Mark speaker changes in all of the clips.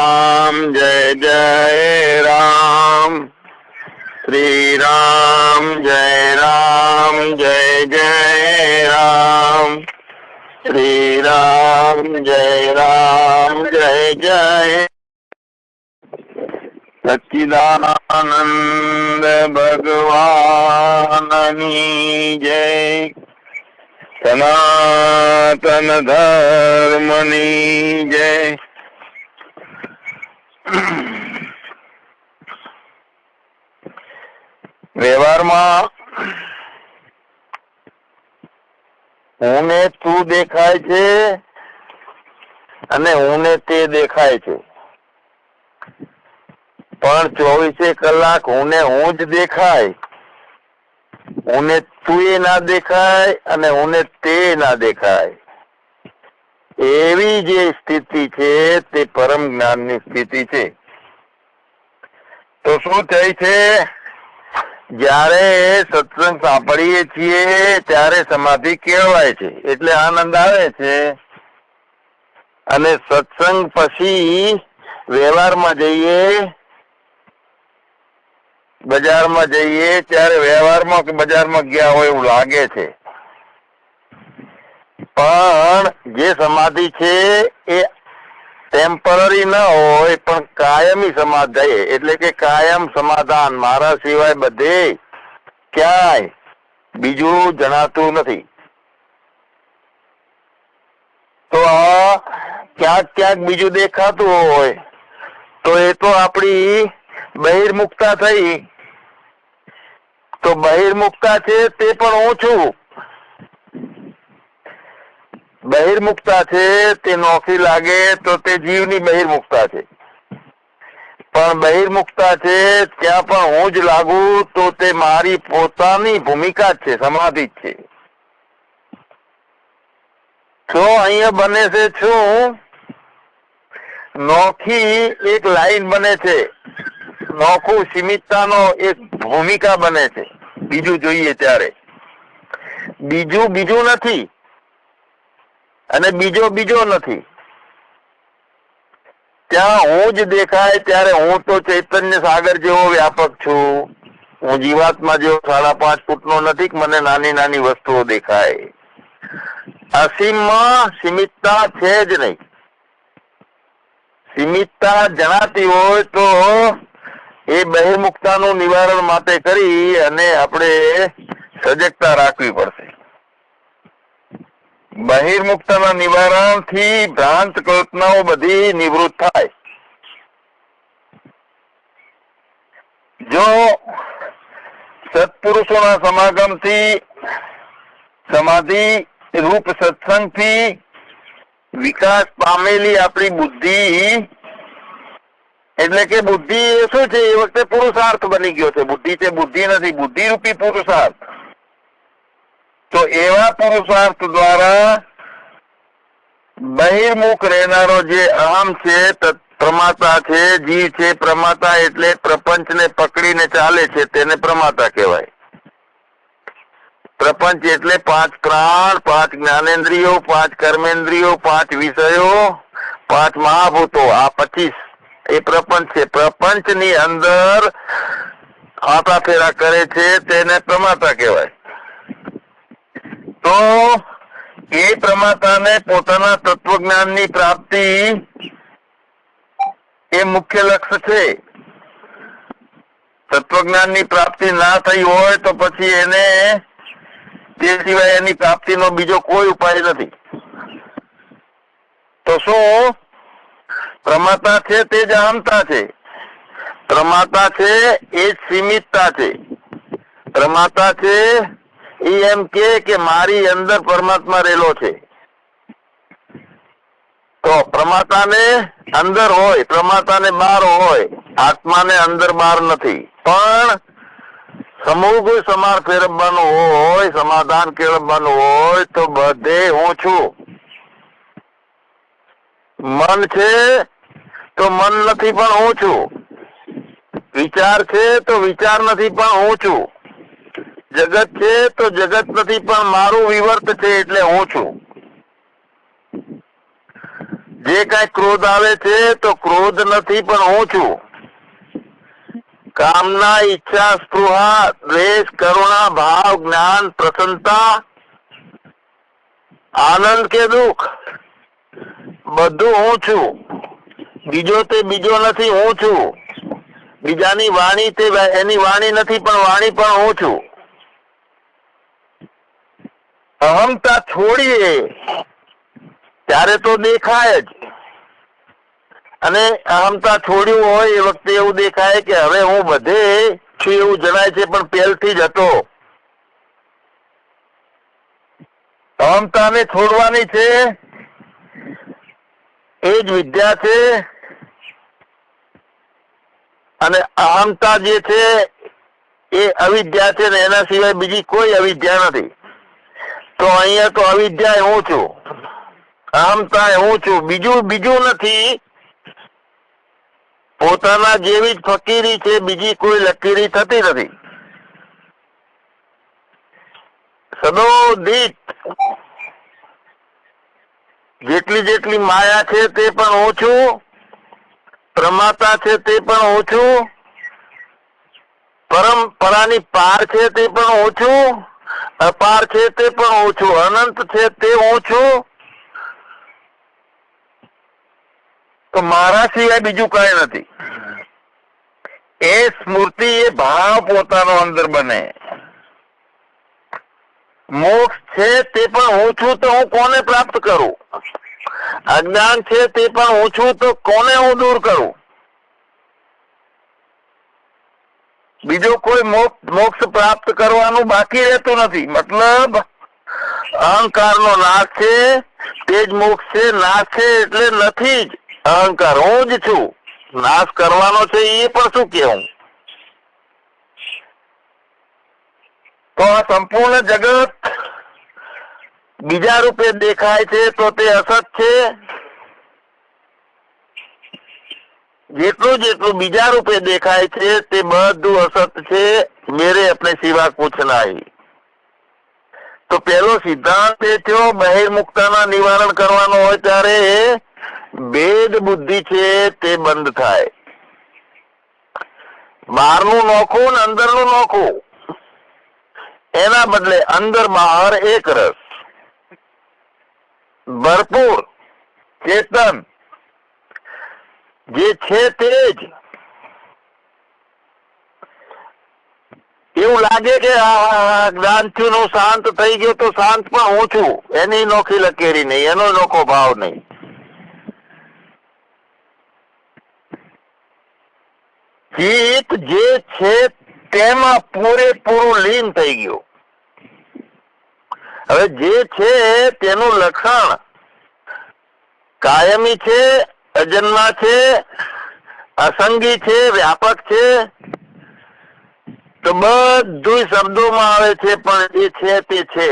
Speaker 1: રામ, જય જય, રામ. શ્રી રામ જય રામ, જય જય, રામ. શ્રી રામ જય રામ, જય જય. સચ્ચિદાનંદ ભગવાનની જય. સનાતન ધર્મની જય. વ્યવહારમાં હું ને તું દેખાય છે અને હું ને તે દેખાય છે. પણ ચોવીસે કલાક હું ને હું જ દેખાય. હું ને તું એ ના દેખાય અને હું ને તે ના દેખાય. એવી જે સ્થિતિ છે, તે પરમ જ્ઞાનની સ્થિતિ છે. તો શું થાય છે? જ્યારે સત્સંગ સાંભળીએ છીએ, ત્યારે સમાધિ કેળવાય છે. એટલે આનંદ આવે છે. અને સત્સંગ પછી વ્યવહારમાં જઈએ, બજારમાં જઈએ, ત્યારે વ્યવહારમાં કે બજારમાં ગયા હોય એવું લાગે છે. પણ જે સમાધિ છે એ ટેમ્પરરી ન હોય, પણ કાયમી સમાધિ એટલે કે કાયમ સમાધાન. મારા સિવાય બધે ક્યાંય બીજું જણાતું નથી. તો આ ક્યાંક ક્યાંક બીજું દેખાતું હોય, તો એ તો આપણી બહિર્મુક્તા થઈ. તો બહિર્મુક્તા છે તે પણ હું છું બહિર્મુક્તા છે, તે નોખી લાગે તો તે જીવની બહિર્મુક્તા છે. પણ બહિર્મુક્તા છે, ત્યાં પણ હું જ લાગુ તો તે મારી પોતાની ભૂમિકા જ છે, સમાધિ જ છે. છો અહીંયા બને છે, છું. નોખી એક લાઈન બને છે. નોખું સીમિતતાનો એક ભૂમિકા બને છે. બીજું જોઈએ ત્યારે. બીજું બીજું નથી. અને બીજો બીજો નથી. ત્યાં હું જ દેખાય ત્યારે હું તો ચૈતન્ય સાગર જેવો વ્યાપક છું. હું જીવાત્મા જેવો સાડા પાંચ ફૂટનો નથી મને નાની નાની વસ્તુઓ દેખાય. અસીમમાં સીમિતતા છે જ નહીં. સીમિતતા જણાતી હોય તો એ બહિર્મુખતાનું નિવારણ માટે કરી અને આપણે સજગતા રાખવી પડશે. બહિર્મુક્તના નિવારણથી ભ્રાંત કલ્પનાઓ બધી નિવૃત્ત થાય જો સત્પુરુષોના સમાગમથી સમાધિ રૂપ સત્સંગથી વિકાસ પામેલી આપણી બુદ્ધિ એટલે કે બુદ્ધિ એ શું છે એ વખતે પુરુષાર્થ બની ગયો છે બુદ્ધિ છે બુદ્ધિ નથી બુદ્ધિ રૂપી પુરુષાર્થ તો એવા પુરુષાર્થ દ્વારા બહિર્મુખ રહેનારો જે અહમ છે પ્રમાતા છે જીવ છે, પ્રમાતા એટલે પ્રપંચને પકડીને ચાલે છે, તેને પ્રમાતા કહેવાય. પ્રપંચ એટલે પાંચ પ્રાણ, પાંચ જ્ઞાનેન્દ્રિયો, પાંચ કર્મેન્દ્રિયો, પાંચ વિષયો, પાંચ મહાભૂતો, આ પચીસ. એ પ્રપંચ છે. પ્રપંચની અંદર આટા ફેરા કરે છે, તેને પ્રમાતા કહેવાય. તો એ પ્રમાતાને પોતાના તત્વજ્ઞાનની પ્રાપ્તિ એ મુખ્ય લક્ષ્ય છે. તત્વજ્ઞાનની પ્રાપ્તિ ના થઈ હોય તો પછી એને તે સિવાય એની પ્રાપ્તિનો બીજો કોઈ ઉપાય નથી. તો શું? પ્રમાતા છે તે જ અહમતા છે. પ્રમાતા છે એ જ સીમિતતા છે. પ્રમાતા છે એમ કે કે મારી અંદર પરમાત્મા રહેલો છે. તો પ્રમાતાને અંદર હોય પ્રમાતાને બહાર હોય, આત્માને અંદર બહાર નથી. પણ સમૂહ સમાર ફેરવવાનું હોય, સમાધાન કેળવવાનું હોય, તો બધે હું છું. મન છે તો મન નથી પણ હું છું. વિચાર છે તો વિચાર નથી પણ હું છું. જગત છે તો જગત નથી, પણ મારું વિવર્ત છે એટલે હું છું. જે કઈ ક્રોધ આવે છે તો ક્રોધ નથી, પણ હું છું. કામના, ઈચ્છા, સ્પૃહા, દ્વેષ, કરુણા, ભાવ, જ્ઞાન, પ્રસન્નતા, આનંદ કે દુઃખ, બધું હું છું. બીજો તે બીજો નથી, હું છું. બીજાની વાણી તે એની વાણી નથી, પણ વાણી પણ હું છું. અહમતા છોડીએ. ત્યારે તો દેખાય જ. અને અહમતા છોડ્યું હોય એ વખતે એવું દેખાય કે હવે હું બધે છું એવું જણાય છે, પણ પહેલથી જ હતો. અહમતાને છોડવાની છે એ જ વિદ્યા છે. અને અહમતા જે છે એ અવિદ્યા છે ને એના સિવાય બીજી કોઈ અવિદ્યા નથી. તો અહીંયા તો અવિદ્યા હું છું? અહમતા હું છું? બીજું બીજું નથી. પોતાના જેવી જ ફકીરી છે, બીજી કોઈ લકીરી થતી નથી. સદોદિત. જેટલી જેટલી માયા છે તે પણ હું છું. પ્રમાતા છે તે પણ હું છું. પરંપરાની પાર છે તે પણ હું છું. અપાર છે તે પણ હું અનંત છે તે હું તો મારા સિવાય બીજું કઈ નથી. એ સ્મૃતિ એ ભાવ પોતાનો અંદર બને. મોક્ષ છે તે પણ હું તો હું કોને પ્રાપ્ત કરું? અજ્ઞાન છે તે પણ હું તો કોને હું દૂર કરું? બીજો કોઈ મોક્ષ પ્રાપ્ત કરવાનું બાકી રહેતું નથી. મતલબ અહંકાર નો નાશ છે, તે જ મોક્ષ છે, નાશ છે એટલે નથી જ અહંકાર. હું જ છું. નાશ કરવાનો છે એ પણ શું કેવું તો આ સંપૂર્ણ જગત બીજા રૂપે દેખાય છે તો તે અસત છે? જેટલું જેટલું બીજા રૂપે દેખાય છે, તે બધું અસત છે, મેરે અપને સિવા કુછ નાહી. તો પેલો સિદ્ધાંત એ થયો બહિર્મુક્તાના નિવારણ કરવાનો હોય ત્યારે ભેદ બુદ્ધિ છે તે બંધ થાય. બહારનું નોખું ને અંદરનું નોખું. એના બદલે અંદર બહાર એક રસ. ભરપૂર ચેતન જે છે તે જ. એવું લાગે કે આ જ્ઞાનથી નું શાંત થઈ ગયો તો શાંત પણ હું છું. એની નોખી લકેરી નહીં, એનો નોખો ભાવ નહીં. ચિત્ત જે છે તેમાં પૂરેપૂરું લીન થઈ ગયું. હવે જે છે તેનું લક્ષણ કાયમી છે અજન્મા છે, અસંગી છે, વ્યાપક છે. તો બધું શબ્દોમાં આવે છે, પણ એ છે તે છે.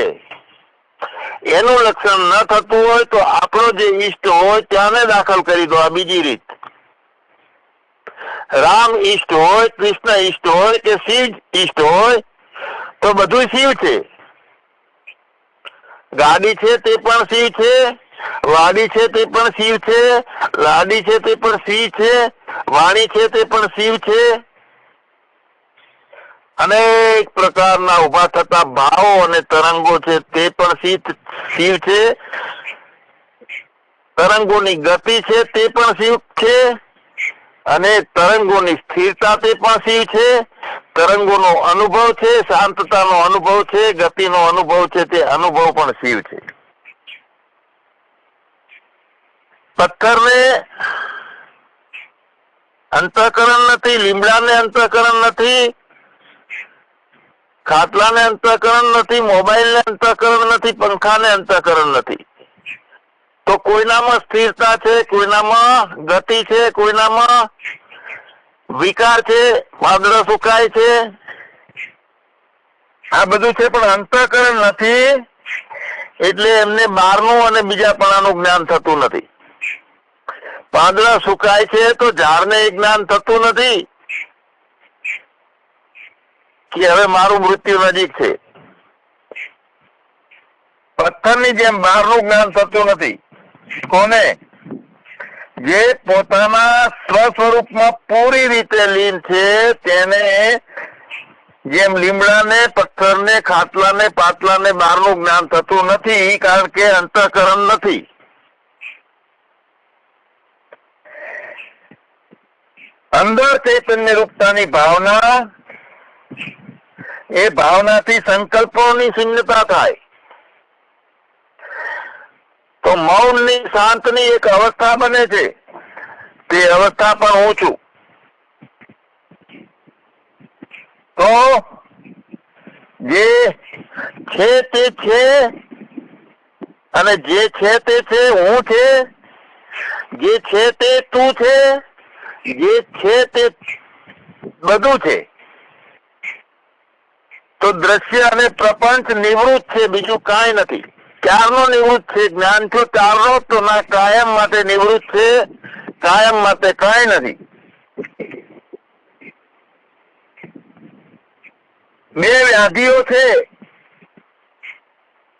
Speaker 1: એનું લક્ષણ ન થતું હોય તો આપણો જે ઈષ્ટ હોય ત્યાંને દાખલ કરી દો આ બીજી રીત. રામ ઈષ્ટ હોય, કૃષ્ણ ઈષ્ટ હોય કે શિવ ઈષ્ટ હોય, તો બધું શિવ છે. ગાડી છે તે પણ શિવ છે. વાડી છે તે પણ શિવ છે, લાડી છે તે પણ શિવ છે, વાણી છે તે પણ શિવ છે. અનેક પ્રકારના ઊભા થતા ભાવો અને તરંગો છે તે પણ શિવ છે. તરંગોની ગતિ છે તે પણ શિવ છે. અને તરંગોની સ્થિરતા તે પણ શિવ છે. તરંગોનો અનુભવ છે, શાંતતાનો અનુભવ છે, ગતિનો અનુભવ છે, તે અનુભવ પણ શિવ છે. પથ્થરને અંતઃકરણ નથી, લીમડાને અંતઃકરણ નથી, ખાટલાને અંતઃકરણ નથી, મોબાઈલને અંતઃકરણ નથી, પંખાને અંતઃકરણ નથી. તો કોઈનામાં સ્થિરતા છે, કોઈનામાં ગતિ છે, કોઈનામાં વિકાર છે, વાદળો સુકાય છે? આ બધું છે, પણ અંતઃકરણ નથી, એટલે એમને બારનું અને બીજાપણાનું જ્ઞાન થતું નથી. પાંદડા સુકાય છે તો ઝાડને એ જ્ઞાન થતું નથી કે હવે મારું મૃત્યુ નજીક છે. પથ્થરની જેમ બહારનું જ્ઞાન થતું નથી. કોને? જે પોતાના સ્વ સ્વરૂપમાં પૂરી રીતે લીન છે, તેને જેમ લીમડાને, પથ્થરને, ખાટલાને, પાટલાને બહારનું જ્ઞાન થતું નથી, કારણ કે અંતઃકરણ નથી. અંદર ચૈતન્ય રૂપતાની ભાવના, એ ભાવનાથી સંકલ્પોની શૂન્યતા થાય. તો મૌનની, શાંતની એક અવસ્થા બને છે. તે અવસ્થા પણ હું છું. તો જે છે તે છે અને જે છે તે છે હું છે, જે છે તે તું છે જે છે તે બધું છે. તો દ્રશ્ય અને પ્રપંચ નિવૃત્ત છે, બીજું કાંઈ નથી. ક્યારનો નિવૃત્ત છે? જ્ઞાન થયો ત્યારનો તો ના, કાયમ માટે નિવૃત્ત છે, કાયમ માટે કાંઈ નથી. બે વ્યાધિઓ છે,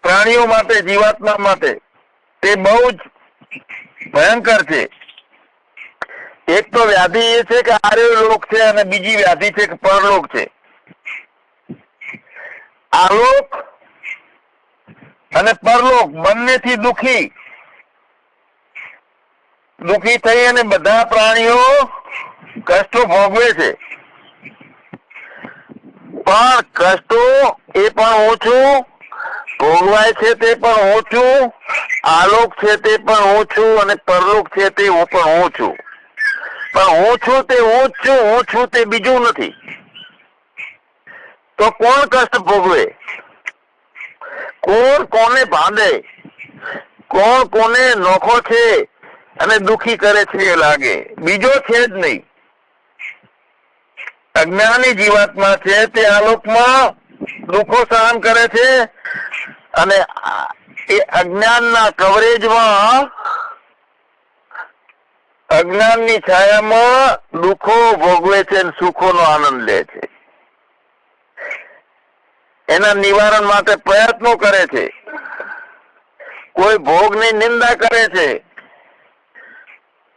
Speaker 1: પ્રાણીઓ માટે, જીવાત્મા માટે. તે બહુ જ ભયંકર છે. એક તો વ્યાધિ એ છે કે આર્ય લોક છે અને બીજી વ્યાધિ છે કે પરલોક છે. આલોક અને પરલોક બંનેથી દુખી. દુખી થઈ અને બધા પ્રાણીઓ કષ્ટો ભોગવે છે. પણ કષ્ટો એ પણ ઓછું, ભોગવાય છે તે પણ ઓછું, આલોક છે તે પણ ઓછું અને પરલોક છે તે પણ હું છું પણ હું છું તે હું છું હું છું તે બીજું નથી. તો કોણ કષ્ટ ભોગવે? કોણ કોને બાંધે કોણ કોને નોખો છે અને દુખી કરે છે એ લાગે. બીજો છે જ નહીં. અજ્ઞાની જીવાત્મા છે તે આલોકમાં દુઃખો સહન કરે છે અને એ અજ્ઞાનના કવરેજમાં અજ્ઞાનની છાયામાં દુઃખો ભોગવે છે સુખોનો આનંદ લે છે. એના નિવારણ માટે પ્રયત્નો કરે છે. કોઈ ભોગની નિંદા કરે છે.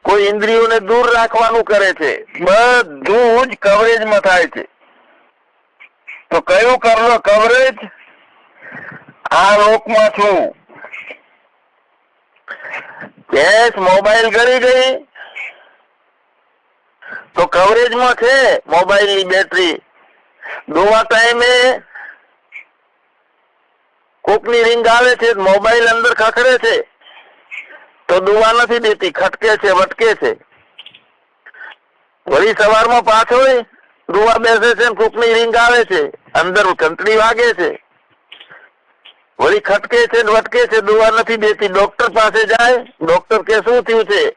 Speaker 1: કોઈ ઇન્દ્રિયોને દૂર રાખવાનું કરે છે. બધું જ કવરેજમાં થાય છે. તો કયું કરલો કવરેજ? આ લોકમાં છું. કેસ મોબાઈલ કરી ગઈ. તો કવરેજમાં છે મોબાઈલની બેટરી દોવા ટાઈમે કોકની રિંગ આવે છે મોબાઈલ અંદર ખખડે છે. તો દુવા નથી દેતી, ખટકે છે, વટકે છે. વળી સવારમાં પાછો દુવા બેસે છે કોકની રિંગ આવે છે, અંદર ઘંટડી વાગે છે. વળી ખટકે છે વટકે છે, દુવા નથી દેતી. ડોક્ટર પાસે જાય ડોક્ટર કે શું થયું છે?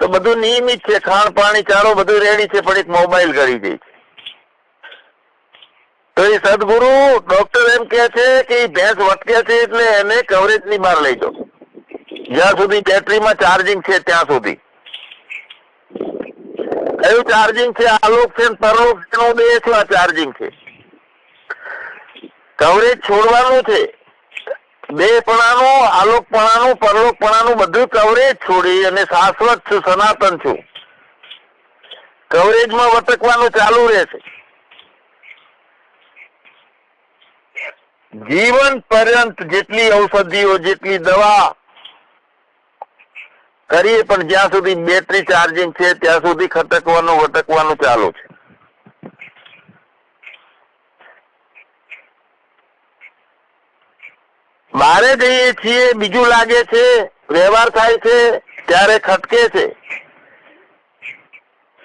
Speaker 1: તો બધું નિયમિત છે, ખાણ પાણી ચારો બધું રેડી છે, પણ એક મોબાઈલ કરી દે તો એ સદગુરુ ડોક્ટર એમ કે છે કે ભેંસ વટકે છે એટલે એને કવરેજની બહાર લઈ જાઓ. જ્યાં સુધી બેટરીમાં ચાર્જિંગ છે ત્યાં સુધી. કયું ચાર્જિંગ છે? આલોક છે પરલોક છે આ ચાર્જિંગ છે. કવરેજ છોડવાનું છે. બેપણાનું આલોકપણાનું, પરલોકપણાનું બધું કવરેજ છોડી અને શાશ્વત છું, સનાતન છું. કવરેજમાં વટકવાનું ચાલુ રહેશે. જીવન પર્યંત જેટલી ઔષધિઓ, જેટલી દવા કરીએ પણ જ્યાં સુધી બેટરી ચાર્જિંગ છે, ત્યાં સુધી ખટકવાનું, વટકવાનું ચાલુ છે. બારે જઈએ છીએ, બીજું લાગે છે, વ્યવહાર થાય છે, ત્યારે ખટકે છે.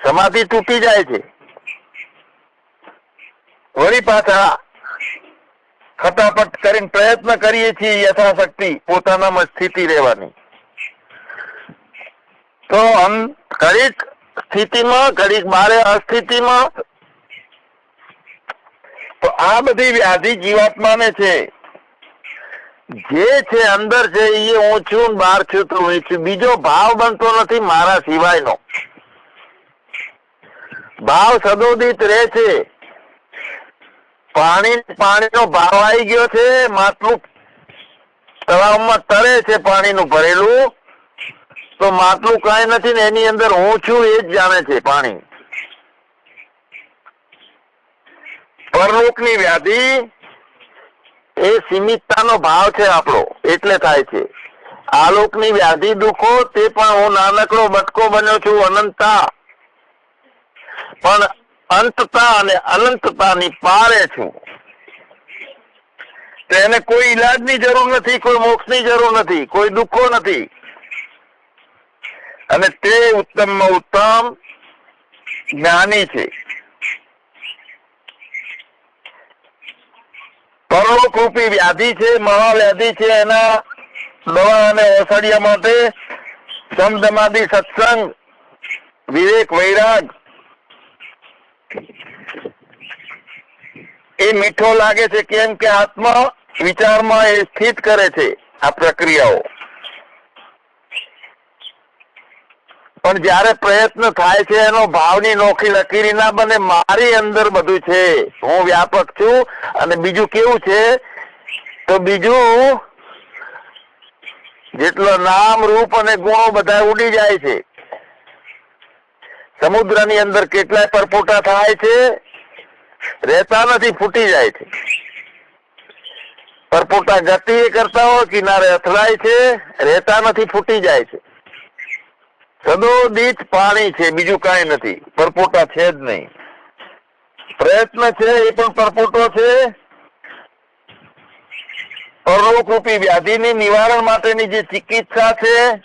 Speaker 1: સમાધિ તૂટી જાય છે. વળી પાછા ખટાપટ કરીને પ્રયત્ન કરીએ છીએ યથાશક્તિ, પોતાનામાં સ્થિતિ રહેવાની. તો આમ ઘડીક સ્થિતિમાં, ઘડીક બારે અસ્થિતિમાં. તો આ બધી વ્યાધિ જીવાત્માને છે. જે છે અંદર છે એ હું બહાર છું તો હું બીજો ભાવ બનતો નથી મારા સિવાયનો. ભાવ સદોદિત રહે છે. પાણી પાણીનો ભાવ આવી ગયો છે, માટલું તળાવમાં તરે છે પાણીનું ભરેલું. તો માટલું કઈ નથી ને એની અંદર હું છું એ જ જાણે છે પાણી. પરલોકની વ્યાધિ એ સીમિતતાનો ભાવ છે આપણો, એટલે થાય છે. આલોકની વ્યાધિ દુઃખો, તે પણ હું નાનકડો બટકો બન્યો છું, અનંતતા. પણ અંતતા અને અનંતતાની પારે છું. તેને કોઈ ઈલાજની જરૂર નથી, કોઈ મોક્ષની જરૂર નથી, કોઈ દુઃખો નથી. અને તે ઉત્તમમાં ઉત્તમ જ્ઞાની છે. પરલોક રૂપી વ્યાધિ છે, મહાવ્યાધિ છે એના દવા અને ઔષધિયા માટે સમદમાદી સત્સંગ, વિવેક વૈરાગ. એ મીઠો લાગે છે કેમ કે આત્મા વિચારમાં એ સ્થિત કરે છે આ પ્રક્રિયાઓ. પણ જ્યારે પ્રયત્ન થાય છે, એનો ભાવની નોખી લકીરી ના બને, મારી અંદર બધું છે. હું વ્યાપક છું અને બીજું કેવું છે? તો બીજું, જેટલો નામ, રૂપ અને ગુણો બધા ઉડી જાય છે. સમુદ્રની અંદર કેટલાય પરપોટા થાય છે, રહેતા નથી, ફૂટી જાય છે. પરપોટા ગતિ કરતા હોય, કિનારે અથડાય છે, રહેતા નથી, ફૂટી જાય છે. સદોદિત પાણી છે, બીજું કાંઈ નથી. પરપોટા છે જ નહીં. પ્રયત્ન છે, એ પણ પરપોટો છે. પરલોકરૂપી વ્યાધિની નિવારણ માટેની જે ચિકિત્સા છે,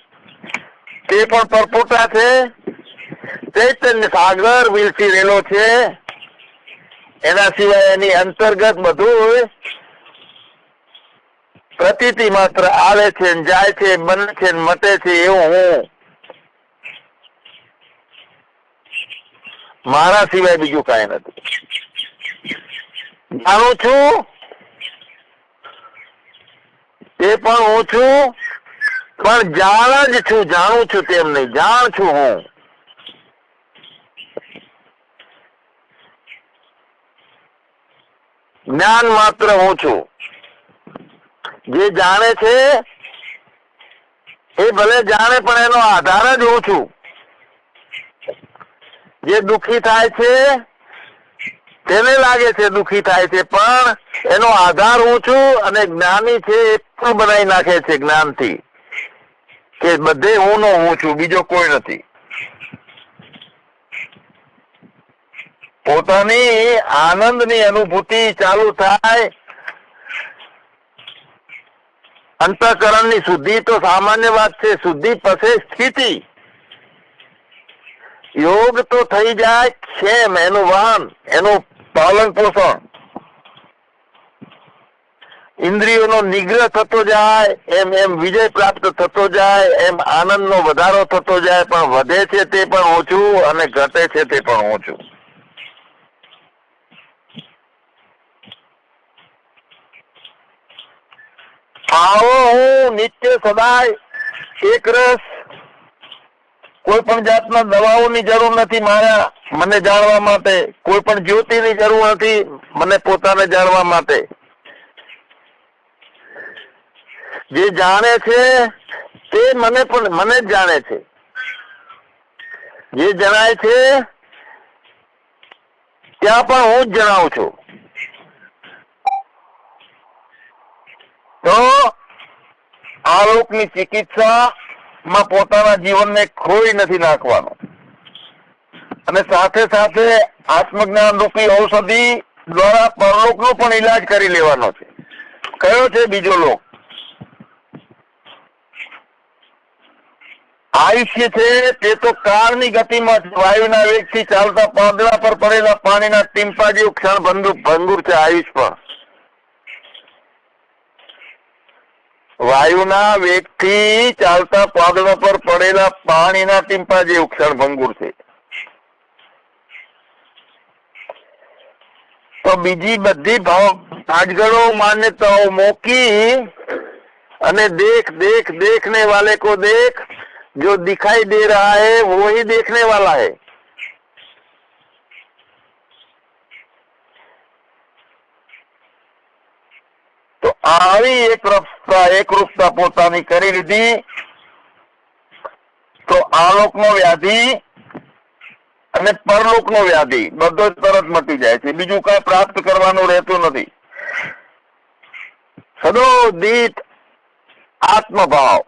Speaker 1: તે પણ પરપોટા છે. ચૈતન્ય સાગર વિલસી રહેલો છે. એના સિવાય એની અંતર્ગત બધું પ્રતીતિ માત્ર આવે છે જાય છે બને છે મટે છે એવું હું મારા સિવાય બીજું કઈ નથી. જાણું છું? તે પણ હું છું, પણ જાણ જ છું, જાણું છું તેમ નહીં, જાણ છું હું. જ્ઞાન માત્ર હું છું. જે જાણે છે, એ ભલે જાણે, પણ એનો આધાર જ હું છું. જે દુખી થાય છે, તેને લાગે છે દુખી થાય છે, પણ એનો આધાર હું છું અને જ્ઞાની છે એ પણ બનાવી નાખે છે જ્ઞાનથી કે બધે હું નો હું છું, બીજો કોઈ નથી. પોતાની આનંદની અનુભૂતિ ચાલુ થાય, અંતઃકરણની શુદ્ધિ તો સામાન્ય વાત છે, શુદ્ધિ પછી સ્થિતિ. યોગ તો થઈ જાય ક્ષેમ એનું વાહન એનું પાલન પોષણ. ઇન્દ્રિયોનો નિગ્રહ થતો જાય, એમ એમ વિજય પ્રાપ્ત થતો જાય, એમ આનંદનો વધારો થતો જાય, પણ વધે છે તે પણ ઓછું અને ઘટે છે તે પણ ઓછું. આવો હું નિત્ય સદાય એક રસ કોઈ પણ જાતના દવાઓની જરૂર નથી મારા મને જાણવા માટે. કોઈ પણ જ્યોતિની જરૂર નથી મને પોતાને જાણવા માટે. જે જાણે છે તે મને પણ મને જ જાણે છે. જે જણાય છે ત્યાં પણ હું જ જણાવું છું. તો આ લોકની ચિકિત્સા માં પોતાના જીવનને ખોઈ નથી નાખવાનો. અને સાથે સાથે આત્મજ્ઞાન રૂપી ઔષધિ દ્વારા પરલોકનો પણ ઈલાજ કરી લેવાનો છે. કયો છે બીજો લોક? આયુષ્ય છે તે તો કાળની ગતિમાં. વાયુના વેગથી ચાલતા પાંદડા પર પડેલા પાણીના ટીમ્પા જેવું ક્ષણ ભંગુર છે આયુષ પણ. વાયુના વેગથી ચાલતા પાંદડા પર પડેલા પાણીના ટીમ્પા જેવું ક્ષણ ભંગુર છે તો બીજી બધી ભાવ આજગળો માન્યતાઓ મૂકી અને देख देख देखने वाले को देख जो दिखाई दे रहा है वो ही देखने वाला है આવી એક રૂપતા એક રૂપતા પોતાની કરી લીધી. તો આલોકનો વ્યાધિ અને પરલોકનો વ્યાધિ, બધો તરત મટી જાય છે. બીજું કઈ પ્રાપ્ત કરવાનું રહેતું નથી. સદોદિત આત્મભાવ.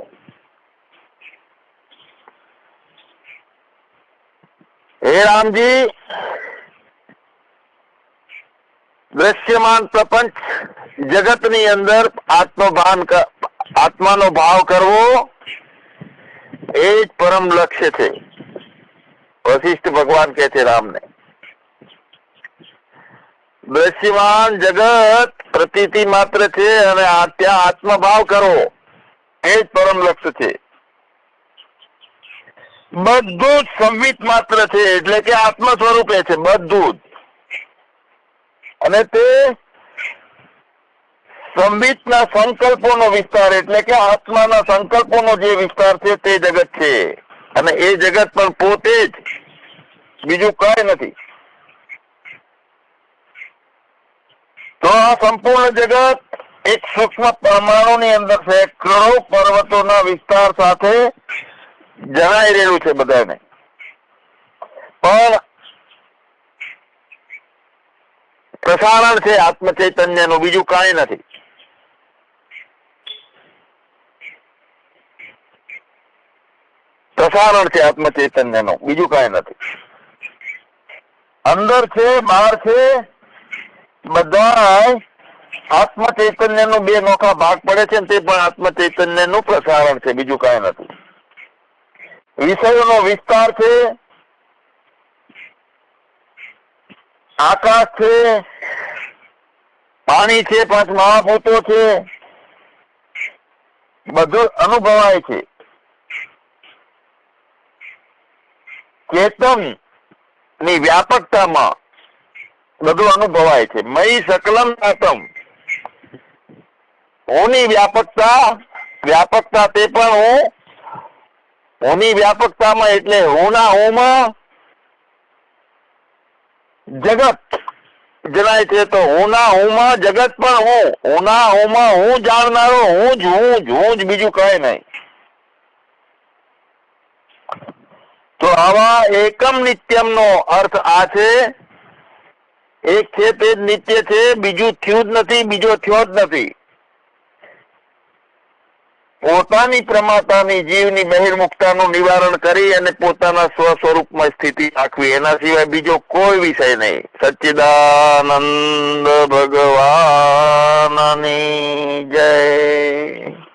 Speaker 1: હે રામજી, દ્રશ્યમાન પ્રપંચ જગતની અંદર આત્મભાન ક- આત્માનો ભાવ કરવો એ જ પરમ લક્ષ્ય છે વશિષ્ઠ ભગવાન કે છે રામને દ્રશ્યમાન જગત પ્રતીતિ માત્ર છે અને આ ત્યાં આત્મભાવ કરવો એ જ પરમ લક્ષ્ય છે બધું જ સંવિત માત્ર છે એટલે કે આત્મ સ્વરૂપે છે બધું જ અને તે સંવિતના સંકલ્પોનો વિસ્તાર એટલે કે આત્માના સંકલ્પોનો જે વિસ્તાર છે તે જગત છે. અને એ જગત પણ પોતે જ બીજું કઈ નથી. તો આ સંપૂર્ણ જગત એક સૂક્ષ્મ પરમાણુની અંદર છે. કરોડો પર્વતોના વિસ્તાર સાથે જણાઈ રહેલું છે બધાને. પણ પ્રસારણ છે આત્મ ચૈતન્યનું બીજું કાંઈ નથી. પ્રસારણ છે આત્મ ચૈતન્યનું બીજું કઈ નથી. અંદર છે, બહાર છે બધા આત્મ ચૈતન્યનું બે નોખા ભાગ પડે છે તે પણ આત્મ ચૈતન્યનું પ્રસારણ છે. બીજું કઈ નથી. વિષયોનો વિસ્તાર છે, આકાશ છે, પાણી છે, પાંચ મહાભૂતો છે, બધું અનુભવાય છે. ચેતનની વ્યાપકતામાં બધું અનુભવાય છે. મય સકલમ આતમ હુંની વ્યાપકતા વ્યાપકતા તે પણ હું. હુંની વ્યાપકતામાં એટલે હુંના હુંમાં જગત જણાય છે તો હુંના હુંમાં જગત પણ હું. હુંના હુંમાં હું જાણનારો હું જ હું જ હું જ બીજું કઈ નહીં. તો આવા એકમ નિત્યમ નો અર્થ આ છે. એક છે તે જ નિત્ય છે, બીજું થયું જ નથી, બીજો થયો જ નથી. પોતાની પ્રમાતાની જીવની બહિર્મુખતાનું નિવારણ કરી અને પોતાના સ્વ સ્વરૂપમાં સ્થિતિ રાખવી. એના સિવાય બીજો કોઈ વિષય નહીં. સચ્ચિદાનંદ ભગવાનની જય.